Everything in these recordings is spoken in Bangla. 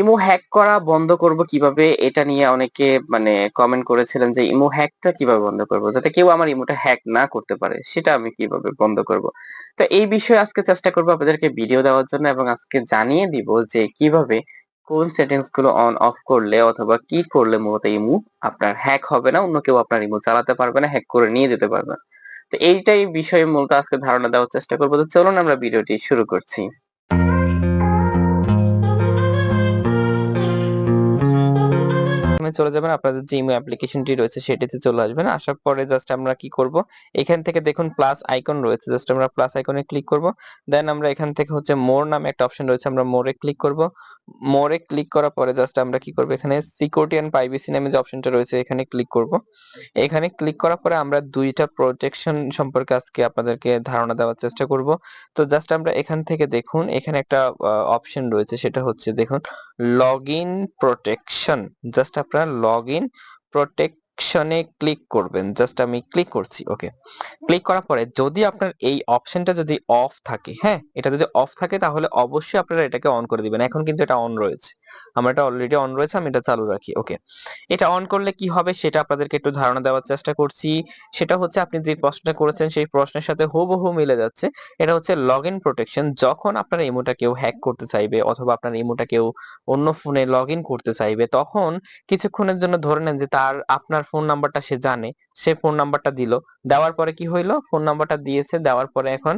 ইমো হ্যাক করা বন্ধ করব কীভাবে? এটা নিয়ে অনেকে মানে কমেন্ট করেছিলেন যে, ইমো হ্যাকটা কীভাবে বন্ধ করব? যাতে কেউ আমার ইমোটা হ্যাক না করতে পারে, সেটা আমি কীভাবে বন্ধ করব? তো এই বিষয়ে আজকে চেষ্টা করব আপনাদেরকে ভিডিও দেওয়ার জন্য এবং আজকে জানিয়ে দিব যে, কীভাবে কোন সেটিংসগুলো অন অফ করলে অথবা কি করলে মূলত ইমো আপনার হ্যাক হবে না, অন্য কেউ আপনার ইমো চালাতে পারবে না, হ্যাক করে নিয়ে যেতে পারবে তো এইটাই বিষয়ে মূলত আজকে ধারণা দেওয়ার চেষ্টা করব। তো চলুন আমরা ভিডিওটি শুরু করছি। প্রথমে চলে যাবেন, আপনাদের যে ইমো অ্যাপ্লিকেশনটি রয়েছে সেটিতে চলে আসবেন। আসার পরে জাস্ট আমরা কি করব? এখান থেকে দেখুন প্লাস আইকন রয়েছে জাস্ট আমরা প্লাস আইকনে ক্লিক করব। দেন আমরা এখান থেকে হচ্ছে মোর নামে একটা অপশন রয়েছে, আমরা মোরে ক্লিক করব। মোরে ক্লিক করার পরে জাস্ট আমরা কি করব? এখানে সিকিউরিটি এন্ড প্রাইভেসি নামে যে অপশনটা রয়েছে, এখানে ক্লিক করব। এখানে ক্লিক করার পরে আমরা দুইটা প্রোটেকশন সম্পর্কে আজকে আপনাদেরকে ধারণা দেওয়ার চেষ্টা করব। তো জাস্ট আমরা এখান থেকে দেখুন, এখানে একটা অপশন রয়েছে, সেটা হচ্ছে দেখুন লগ ইন প্রোটেকশন জাস্ট আপনারা লগ ইন প্রোটেকশনে ক্লিক করবেন জাস্ট আমি ক্লিক করছি ওকে ক্লিক করার পরে যদি আপনার এই অপশনটা যদি অফ থাকে হ্যাঁ? এটা যদি অফ থাকে তাহলে অবশ্যই আপনারা এটাকে অন করে দিবেন। এখন কিন্তু এটা অন রয়েছে। আমার এটা অলরেডি অন রয়েছে, আমি এটা চালু রাখি ওকে এটা অন করলে কি হবে সেটা আপনাদেরকে একটু ধারণা দেওয়ার চেষ্টা করছি। সেটা হচ্ছে আপনি যে প্রশ্নটা করেছেন সেই প্রশ্নের সাথে হুবহু মিলে যাচ্ছে। এটা হচ্ছে লগ ইন প্রোটেকশন যখন আপনার ইমোটা কেউ হ্যাক করতে চাইবে অথবা আপনার ইমোটা কেউ অন্য ফোনে লগ ইন করতে চাইবে, তখন কিছুক্ষণের জন্য ধরে নেন যে তার, আপনার ফোন নাম্বারটা সে জানে, সে ফোন নাম্বারটা দিল, দেওয়ার পরে কি হইল? ফোন নাম্বারটা দিয়েছে, দেওয়ার পরে এখন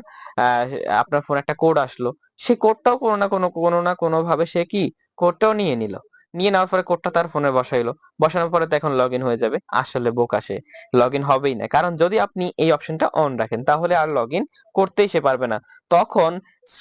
আপনার ফোন একটা কোড আসলো। সে কোডটাও কোনো না কোনো কোনো না কোনো ভাবে সে কি? কোডটাও নিয়ে নিল। নিয়ে নেওয়ার পরে কোডটা তার ফোনে বসাইলো। বসানোর পরে তো এখন লগ হয়ে যাবে। আসলে বোকা সে। লগ হবেই না। কারণ যদি আপনি এই অপশনটা অন রাখেন, তাহলে আর লগ করতেই সে পারবে না। তখন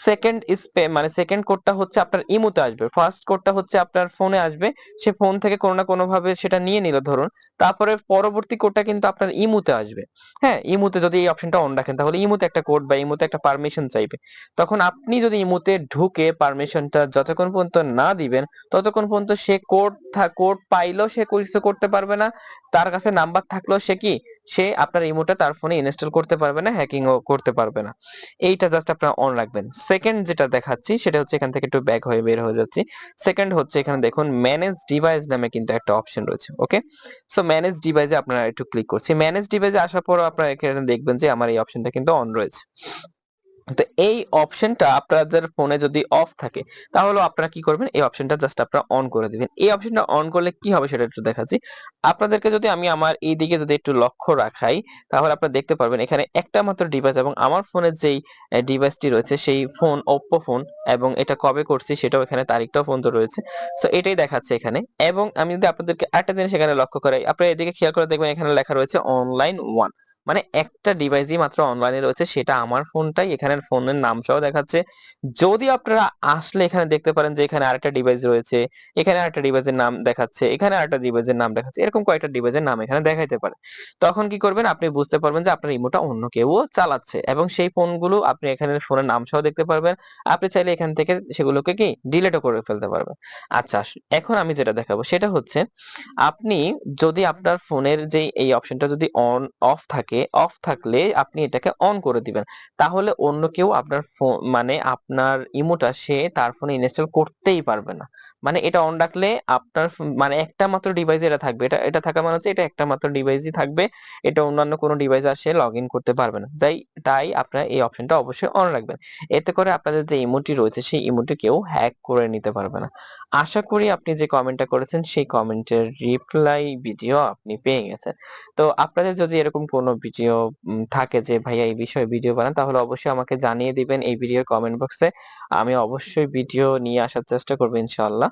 সেকেন্ড স্পে মানে সেকেন্ড কোডটা হচ্ছে আপনার ইমুতে আসবে। ফার্স্ট কোডটা হচ্ছে আপনার ফোনে আসবে, সে ফোন থেকে কোনো না কোনো ভাবে সেটা নিয়ে নিল ধরুন। তারপরে পরবর্তী কোডটা কিন্তু আপনার ইমুতে আসবে। হ্যাঁ ইমুতে যদি এই অপশনটা অন রাখেন, তাহলে ইমুতে একটা কোড বা ইমুতে একটা পারমিশন চাইবে। তখন আপনি যদি ইমুতে ঢুকে পারমিশনটা যতক্ষণ পর্যন্ত না দিবেন, ততক্ষণ পর্যন্ত সে কোড কোড পাইলেও সে কিছু করতে পারবে না। তার কাছে নাম্বার থাকলেও সে কি সে আপনার ইমোটা তার ফোনে ইনস্টল করতে পারবে না হ্যাকিং ও করতে পারবে না। এইটা জাস্ট আপনারা অন রাখবেন। সেকেন্ড যেটা দেখাচ্ছি, সেটা হচ্ছে এখান থেকে একটু ব্যাক হয়ে বের হয়ে যাচ্ছি। সেকেন্ড হচ্ছে এখানে দেখুন ম্যানেজ ডিভাইস নামে কিন্তু একটা অপশন রয়েছে ওকে সো ম্যানেজ ডিভাইসে আপনারা একটু ক্লিক করছি। ম্যানেজ ডিভাইসে আসার পর আপনারা এখানে দেখবেন যে আমার এই অপশনটা কিন্তু অন রয়েছে। তো এই অপশনটা আপনাদের ফোনে যদি অফ থাকে তাহলে আপনারা কি করবেন? এই অপশনটা জাস্ট আপনারা অন করে দিবেন। এই অপশনটা অন করলে কি হবে সেটা একটু দেখাচ্ছি। আপনাদেরকে যদি আমি আমার এই দিকে যদি একটু লক্ষ্য রাখাই, তাহলে আপনারা দেখতে পারবেন এখানে একটা মাত্র ডিভাইস এবং আমার ফোনের যেই ডিভাইসটি রয়েছে, সেই ফোন ওপ্পো ফোন এবং এটা কবে করছি সেটাও এখানে তারিখটাও পর্যন্ত রয়েছে। সো এটাই দেখাচ্ছে এখানে। এবং আমি যদি আপনাদেরকে একটা জিনিস এখানে লক্ষ্য করাই, আপনারা এদিকে খেয়াল করে দেখবেন এখানে লেখা রয়েছে অনলাইন ওয়ান মানে একটা ডিভাইসই মাত্র অনলাইনে রয়েছে, সেটা আমার ফোনটাই এখানে ফোনের নাম সহ দেখাচ্ছে। যদি আপনারা আসলে এখানে দেখতে পারেন যে এখানে আরেকটা ডিভাইস রয়েছে, এখানে আরেকটা ডিভাইসের নাম দেখাচ্ছে, এখানে আরেকটা ডিভাইসের নাম দেখাচ্ছে, এরকম কয়েকটা ডিভাইসের নাম এখানে দেখাইতে পারে তখন কি করবেন? আপনি বুঝতে পারবেন যে আপনার ইমোটা অন্য কেউ চালাচ্ছে এবং সেই ফোনগুলো আপনি এখানে ফোনের নাম সহ দেখতে পারবেন। আপনি চাইলে এখান থেকে সেগুলোকে কি ডিলিটও করে ফেলতে পারবেন। আচ্ছা এখন আমি যেটা দেখাবো, সেটা হচ্ছে আপনি যদি আপনার ফোনের যে এই অপশনটা যদি অন অফ থাকে থাকে অফ থাকলে আপনি এটাকে অন করে দিবেন। তাহলে অন্য কেউ আপনার ফোন মানে আপনার ইমোটা সে তার ফোনে ইনস্টল করতেই পারবে না। মানে এটা অন রাখলে আপনার মানে একটা মাত্র ডিভাইস এটা থাকবে। এটা এটা থাকা মানে হচ্ছে এটা একটা মাত্র ডিভাইসই থাকবে। এটা অন্যান্য কোনো ডিভাইস আর সে লগ ইন করতে পারবে না। যাই, তাই আপনারা এই অপশনটা অবশ্যই অন রাখবেন। এতে করে আপনাদের যে ইমোটি রয়েছে, সেই ইমোটি কেউ হ্যাক করে নিতে পারবে না। আশা করি আপনি যে কমেন্টটা করেছেন, সেই কমেন্টের রিপ্লাই ভিডিও আপনি পেয়ে গেছেন। তো আপনাদের যদি এরকম কোনো ভিডিও থাকে যে, ভাইয়া, এই বিষয়ে ভিডিও বানান, তাহলে অবশ্যই আমাকে জানিয়ে দিবেন এই ভিডিওর কমেন্ট বক্সে আমি অবশ্যই ভিডিও নিয়ে আসার চেষ্টা করব ইনশাআল্লাহ।